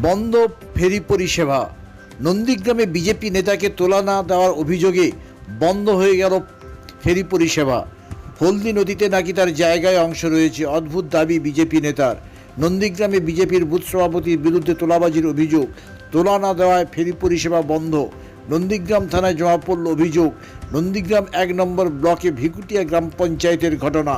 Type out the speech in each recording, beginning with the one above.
বন্ধ ফেরি পরিষেবা। নন্দীগ্রামে বিজেপি নেতাকে তোলা না দেওয়ার অভিযোগে বন্ধ হয়ে গেল ফেরি পরিষেবা। হলদি নদীতে নাকি তার জায়গায় অংশ রয়েছে, অদ্ভুত দাবি বিজেপি নেতার। নন্দীগ্রামে বিজেপির বুথ সভাপতির বিরুদ্ধে তোলাবাজির অভিযোগ, তোলা না দেওয়ায় ফেরি পরিষেবা বন্ধ। নন্দীগ্রাম থানায় জমা পড়ল অভিযোগ, নন্দীগ্রাম এক নম্বর ব্লকে ভিকুটিয়া গ্রাম পঞ্চায়েতের ঘটনা।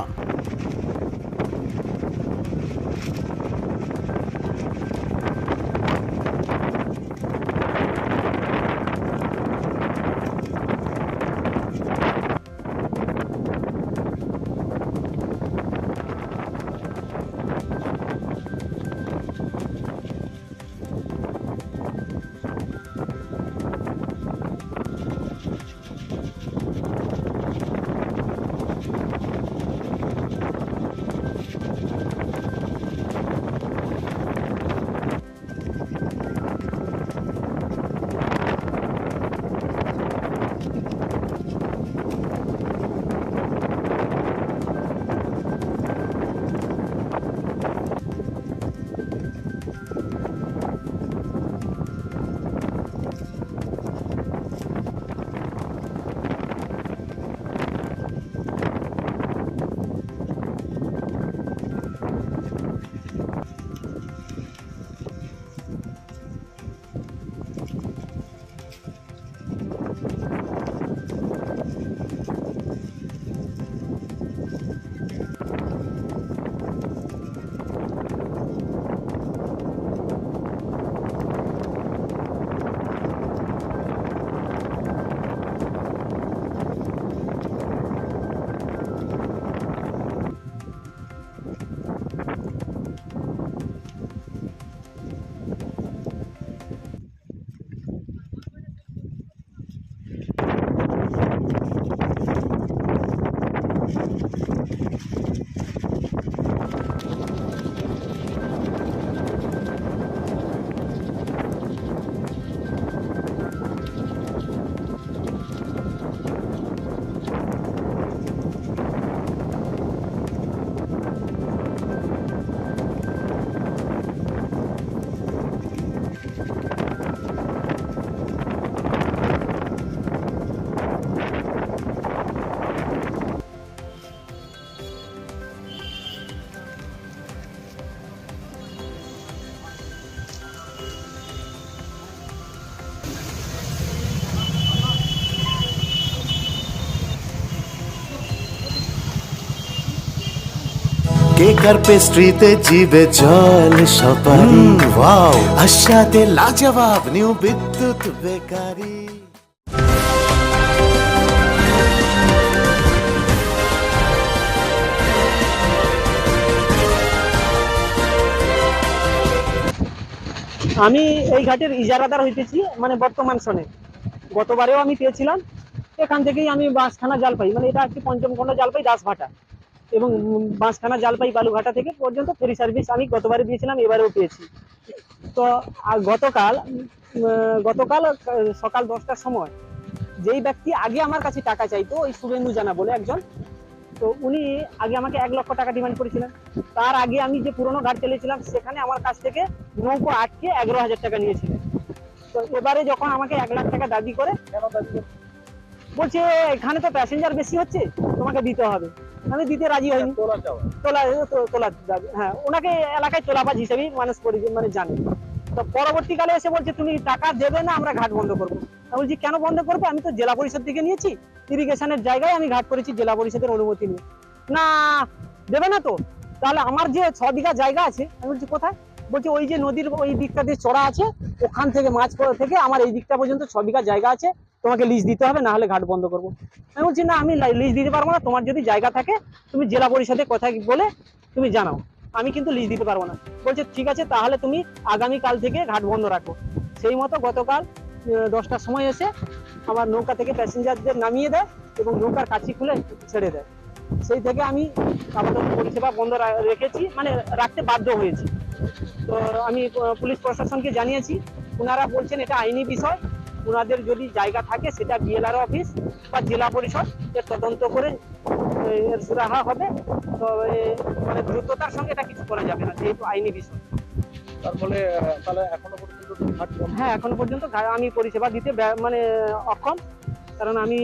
কেক আর পেস্ট্রিতে জিবে জল সপারি? ওয়াও আশাতে লাজবাব নিউ বিদ্যুৎ বেকারি। আমি এই ঘাটের ইজারাদার হইতেছি মানে বর্তমান সনে। গতবারেও আমি পেয়েছিলাম এখান থেকেই আমি বাঁশখানা জাল পাই মানে এটা একটি পঞ্চমখণ্ড জাল পাই দাসভাটা। এবং বাঁশখানা জাল পাই বালুঘাটা থেকে পর্যন্ত ফেরি সার্ভিস আমি গতবারে দিয়েছিলাম, এবারেও পেয়েছি। তো গতকাল গতকাল সকাল দশটার সময় যেই ব্যক্তি আগে আমার কাছে টাকা চাইতো, ওই শুভেন্দু জানা বলে একজন, তো উনি আগে আমাকে এক লক্ষ টাকা ডিমান্ড করেছিলেন। তার আগে আমি যে পুরোনো ঘাট চালিয়েছিলাম, সেখানে আমার কাছ থেকে নৌকো আটকে এগারো হাজার টাকা নিয়েছিলেন তো এবারে যখন আমাকে এক লাখ টাকা দাবি করে, বলছে, এখানে তো প্যাসেঞ্জার বেশি হচ্ছে, তোমাকে দিতে হবে। আমি দিতে রাজি হইনি। তোলা তো- তোলা দাবি হ্যাঁ ওনাকে এলাকায় তোলাবাজ হিসেবেই মানুষ মানে জানে। তো পরবর্তীকালে এসে বলছে তুমি টাকা দেবে না আমরা ঘাট বন্ধ করব। আমি বলছি কেন বন্ধ করব? আমি তো জেলা পরিষদ থেকে নিয়েছি। ইরিগেশনের জায়গায় আমি ঘাট করেছি জেলা পরিষদের অনুমতি নিয়ে। না দেবে না তো। তাহলে আমার যে ছ বিঘা জায়গা আছে আমি বলছি কোথায়? বলছি ওই যে নদীর ওই দিকটা দিয়ে চড়া আছে ওখান থেকে মাছ থেকে আমার এই দিকটা পর্যন্ত ছ বিঘা জায়গা আছে। তোমাকে লিজ দিতে হবে না হলে ঘাট বন্ধ করব। আমি বলছি, না, আমি লিজ দিতে পারব না, তোমার যদি জায়গা থাকে, তুমি জেলা পরিষদে কথা বলে তুমি জানাও। আমি কিন্তু লিজ দিতে পারব না। বলছে, ঠিক আছে, তাহলে তুমি আগামী কাল থেকে ঘাট বন্ধ রাখো। সেই মতো গতকাল দশটার সময় এসে আমার নৌকা থেকে প্যাসেঞ্জারদের নামিয়ে দেয় এবং নৌকার কাছি খুলে ছেড়ে দেয়। সেই থেকে আমি আপাতত পরিষেবা বন্ধ রেখেছি মানে রাখতে বাধ্য হয়েছি। তো আমি পুলিশ প্রশাসনকে জানিয়েছি। ওনারা বলছেন, এটা আইনি বিষয়। ওনাদের যদি জায়গা থাকে সেটা বিএলআর অফিস বা জেলা পরিষদ এর তদন্ত করে এর সুরাহা হবে। তো এ, মানে দ্রুততার সঙ্গে এটা কিছু করা যাবে না যেহেতু আইনি বিষয়। তাহলে এখনও পর্যন্ত হ্যাঁ এখনও পর্যন্ত আমি পরিষেবা দিতে মানে অক্ষম। কারণ আমি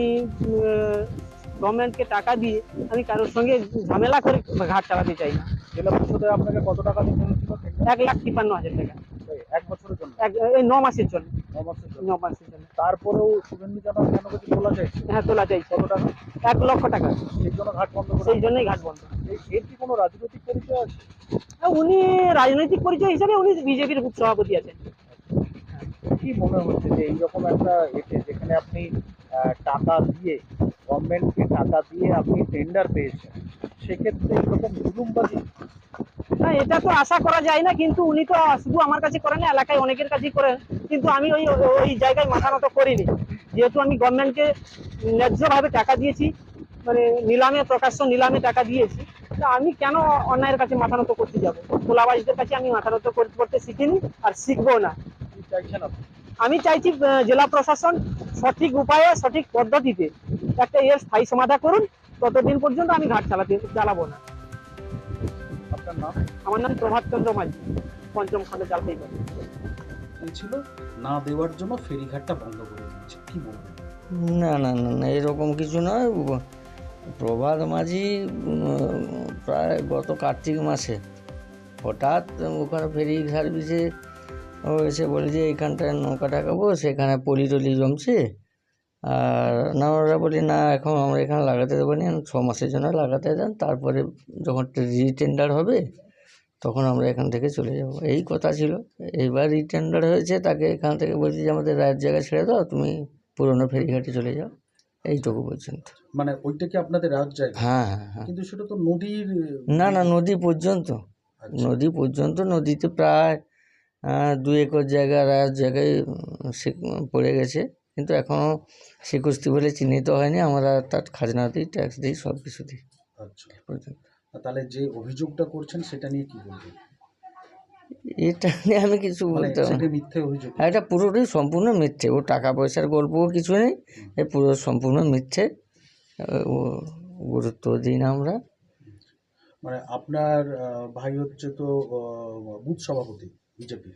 গভর্নমেন্টকে টাকা দিয়ে আমি কারোর সঙ্গে ঝামেলা করে ঘাট চালাতে চাই না। জেলা পরিষদে আপনাকে কত টাকা দিতে এক লাখ তিপ্পান্ন হাজার টাকা। এক বছরের জন্য? এক এই ন মাসের জন্য। তারপরেও শুভেন্দু জানার কেন কিছু তোলা চাইছে হ্যাঁ তোলা চাইছে কত টাকা? এক লক্ষ টাকা। সেই জন্য ঘাট বন্ধ সেই জন্যই ঘাট বন্ধ। এই- এর কি কোনো রাজনৈতিক পরিচয় আছে? আর উনি রাজনৈতিক পরিচয় হিসেবে উনি বিজেপির সভাপতি আছেন। কি মনে হচ্ছে যে এইরকম একটা এতে যেখানে আপনি টাকা দিয়ে গভর্নমেন্টকে টাকা দিয়ে আপনি টেন্ডার পেয়েছেন সেক্ষেত্রে এরকম জুলুমবাজি না এটা তো আশা করা যায় না কিন্তু উনি তো শুধু আমার কাছে করেন এলাকায় অনেকের কাছেই করেন। কিন্তু আমি ওই ওই জায়গায় মাথা নত করিনি। যেহেতু আমি গভর্নমেন্টকে ন্যায্যভাবে টাকা দিয়েছি মানে নিলামে প্রকাশ্য নিলামে টাকা দিয়েছি তা আমি কেন অন্যায়ের কাছে মাথা নত করতে যাব? তোলাবাজদের কাছে আমি মাথা নত করতে শিখিনি আর শিখব না। আমি চাইছি জেলা প্রশাসন সঠিক উপায়ে সঠিক পদ্ধতিতে একটা এর স্থায়ী সমাধান করুন। ততদিন পর্যন্ত আমি ঘাট চালাতে চালাবো না। আমার নাম প্রভাত চন্দ্র মাঝি। পঞ্চম খন্ড জালপাইগুড়ি ছিল না দেওয়ার জন্য ফেরিঘাটটা বন্ধ করে দিয়েছে। কি বলবেন না না না না, এরকম কিছু নয়। প্রভাত মাঝি প্রায় গত কার্তিক মাসে হঠাৎ ওখানে ফেরি সার্ভিসে এসে বলে যে এইখানটায় নৌকা ঠাকাবো সেখানে পলি টলি জমছে। আর না, ওরা বলি, না, এখন আমরা এখানে লাগাতে দেবো না, ছ মাসের জন্য লাগাতে দেন, তারপরে যখন রিটেন্ডার হবে তখন আমরা এখান থেকে চলে যাব। এই কথা ছিল। এইবার রিটেন্ডার হয়েছে তাকে এখান থেকে বলছি যে আমাদের রায়ের জায়গা ছেড়ে দাও তুমি পুরোনো ফেরিঘাটে চলে যাও। এইটুকু পর্যন্ত। মানে ওইটা কি আপনাদের রাজ জায়গা? হ্যাঁ হ্যাঁ হ্যাঁ। কিন্তু সেটা তো নদীর না না নদী পর্যন্ত। আচ্ছা। নদী পর্যন্ত নদীতে প্রায় দু একর জায়গা রায়ের জায়গায় সে- পড়ে গেছে। কিন্তু এখনও স্বীকৃতি বলে চিহ্নিত হয়নি। আমরা তার খাজনা দিই ট্যাক্স দিই সব কিছু দিই। আচ্ছা। পর্যন্ত। তাহলে যে অভিযোগটা করছেন সেটা নিয়ে কি বলবেন? এটা নিয়ে আমি কিছু মানে বলতে মিথ্যে অভিযোগ। এটা পুরোটাই সম্পূর্ণ মিথ্যে। ও টাকা পয়সার গল্পও কিছু নেই। এ পুরো সম্পূর্ণ মিথ্যে। ও গুরুত্ব দিই না আমরা। মানে আপনার ভাই হচ্ছে তো বুথ সভাপতি বিজেপি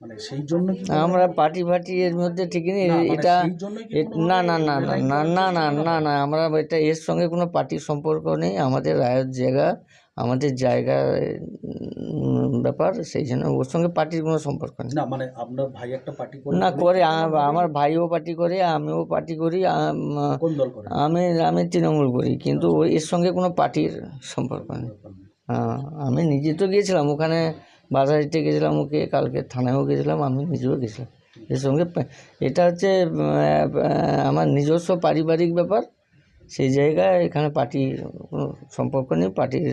মানে সেই জন্য আমরা পার্টি ফার্টি এর মধ্যে ঠিক নেই মানে এটা না না না না না না না না না আমরা এটা এর সঙ্গে কোনো পার্টির সম্পর্ক নেই আমাদের রায়ের জায়গা আমাদের জায়গা ব্যাপার সেই জন্য ওর সঙ্গে পার্টির কোনো সম্পর্ক নেই। না মানে আপনার ভাই একটা পার্টি করে না করে আমার ভাইও পার্টি করে আমিও পার্টি করি কোন দল করে? আমি আমি তৃণমূল করি কিন্তু ওই- এর সঙ্গে কোনো পার্টির সম্পর্ক নেই। আমি নিজে তো গিয়েছিলাম ওখানে বাজারিতে গেছিলাম ওকে কালকে থানায়ও গেছিলাম আমি নিজেও গেছিলাম। এর সঙ্গে এটা হচ্ছে আমার নিজস্ব পারিবারিক ব্যাপার সেই জায়গায় এখানে পার্টি কোনো সম্পর্ক নেই পার্টির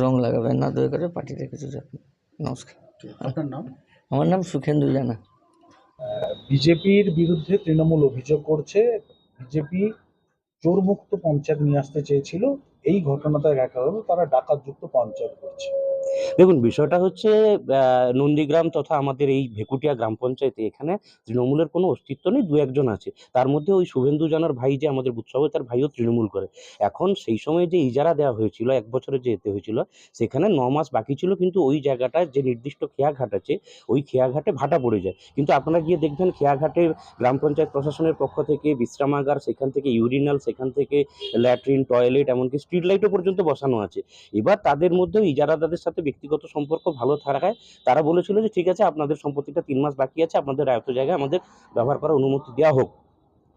রং লাগাবেন না দয়া করে পার্টিতে কিছু যাবেন নমস্কার। আপনার নাম? আমার নাম সুখেন্দু জানা। বিজেপির বিরুদ্ধে তৃণমূল অভিযোগ করছে বিজেপি চোরমুক্ত পঞ্চায়েত নিয়ে আসতে চেয়েছিল এই ঘটনাটা দেখা হলো, তারা ডাকাতযুক্ত পঞ্চায়েত করছে। দেখুন, বিষয়টা হচ্ছে নন্দীগ্রাম তথা আমাদের এই ভেকুটিয়া গ্রাম পঞ্চায়েতে এখানে তৃণমূলের কোনো অস্তিত্ব নেই, দু একজন আছে। তার মধ্যে ওই শুভেন্দু জানার ভাই যে আমাদের বুৎসবে তার ভাইও তৃণমূল করে। এখন সেই সময় যে ইজারা দেওয়া হয়েছিল, এক বছরে যে এতে হয়েছিল, সেখানে ন মাস বাকি ছিল, কিন্তু ওই জায়গাটায় যে নির্দিষ্ট খেয়াঘাট আছে, ওই খেয়াঘাটে ভাটা পড়ে যায়। কিন্তু আপনারা গিয়ে দেখবেন, খেয়াঘাটে গ্রাম পঞ্চায়েত প্রশাসনের পক্ষ থেকে বিশ্রামাগার, সেখান থেকে ইউরিনাল, সেখান থেকে ল্যাট্রিন, টয়লেট, এমনকি স্ট্রিট লাইটও পর্যন্ত বসানো আছে। এবার তাদের মধ্যেও ইজারাদাদের সাথে ব্যক্তিগত সম্পর্ক ভালো থাকায়, তারা বলেছিল যে, ঠিক আছে, আপনাদের সম্পত্তিটা তিন মাস বাকি আছে, আপনাদের আয়ত্ত জায়গায় আমাদের ব্যবহার করার অনুমতি দেওয়া হোক।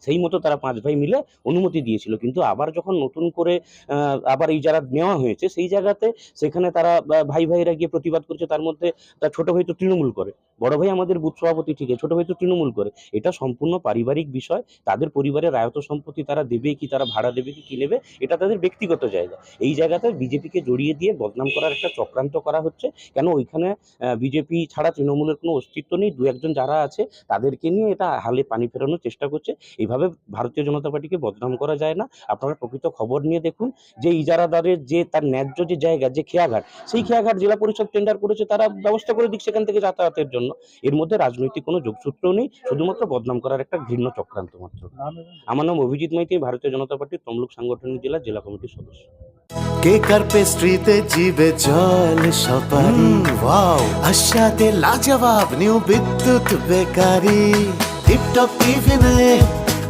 সেই মতো তারা পাঁচ ভাই মিলে অনুমতি দিয়েছিল। কিন্তু আবার যখন নতুন করে আবার ইজারা নেওয়া হয়েছে, সেই জায়গাতে সেখানে তারা ভাই ভাইরা গিয়ে প্রতিবাদ করছে, তার মধ্যে তার ছোট ভাই তো তৃণমূল করে। বড় ভাই আমাদের বুথ সভাপতি ঠিক আছে, ছোট ভাই তো তৃণমূল করে। এটা সম্পূর্ণ পারিবারিক বিষয়, তাদের পরিবারের আয়ত সম্পত্তি তারা দেবে কি, তারা ভাড়া দেবে কি কি নেবে, এটা তাদের ব্যক্তিগত জায়গা। এই জায়গাতে বিজেপিকে জড়িয়ে দিয়ে বদনাম করার একটা চক্রান্ত করা হচ্ছে। কেন ওইখানে বিজেপি ছাড়া তৃণমূলের কোনো অস্তিত্ব নেই, দু একজন যারা আছে, তাদেরকে নিয়ে এটা হালে পানি ফেরানোর চেষ্টা করছে। এইভাবে ভারতীয় জনতা পার্টিকে বদনাম করা যায় না। আপনারা প্রকৃত খবর নিয়ে দেখুন যে ইজারাদারের যে তার ন্যায্য যে জায়গা যে খেয়াঘাট সেই খেয়াঘাট জেলা পরিষদ টেন্ডার করেছে তারা ব্যবস্থা করে দিক সেখান থেকে যাতায়াতের জন্য। এর মধ্যে রাজনৈতিক কোনো যোগসূত্র নেই শুধুমাত্র বদনাম করার একটা ঘৃণ্য চক্রান্ত মাত্র। আমার নাম অভিজিৎ মাইতি ভারতীয় জনতা পার্টির তমলুক সাংগঠনিক জেলা জেলা কমিটির সদস্য। কেক আর পেস্ট্রিতে জিবে জল সপারি ওয়াও আশাতে লাজবাব নিউ বিদ্যুৎ বেকারি। টিপটপ টিফিনে